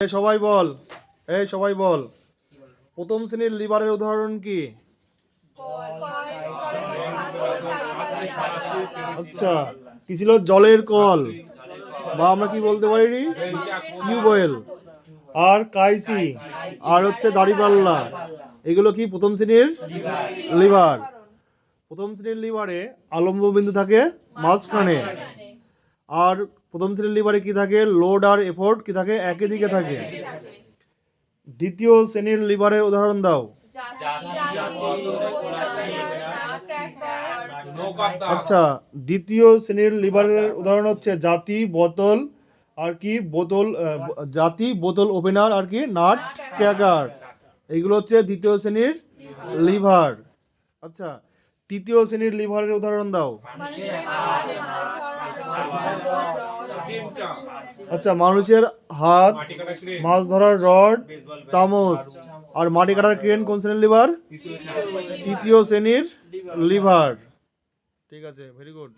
সবাই বল, এই সবাই বল। প্রথম শ্রেণির লিভারের উদাহরণ কি? আচ্ছা কি ছিল? জলের কল। বা আমরা কি বলতে পারি টিউবওয়েল আর কাইসি। আর হচ্ছে দাড়িপাল্লা এগুলো কি প্রথম শ্রেণির? লিভার প্রথম শ্রেণির লিভারে আলম্ব বিন্দু থাকে মাঝখানে। আর প্রথম শ্রেণির লিভারে কি থাকে? লোড আর এফোর্ট কি থাকে? একই দিকে থাকে। দ্বিতীয় শ্রেণির লিভারের উদাহরণ দাও। আচ্ছা দ্বিতীয় শ্রেণির লিভারের উদাহরণ হচ্ছে জাতি বোতল আর কি? বোতল জাতি বোতল ওপেনার আর কি? নাট ক্র্যাকার এইগুলো হচ্ছে দ্বিতীয় শ্রেণির লিভার। আচ্ছা তৃতীয় শ্রেণির লিভারের উদাহরণ দাও। আচ্ছা মানুষের হাত, মাছ ধরার রড, চামচ, আর মাটি কাটার ক্রেন কোন শ্রেণির লিভার? তৃতীয় শ্রেণির লিভার। ঠিক আছে ভেরি গুড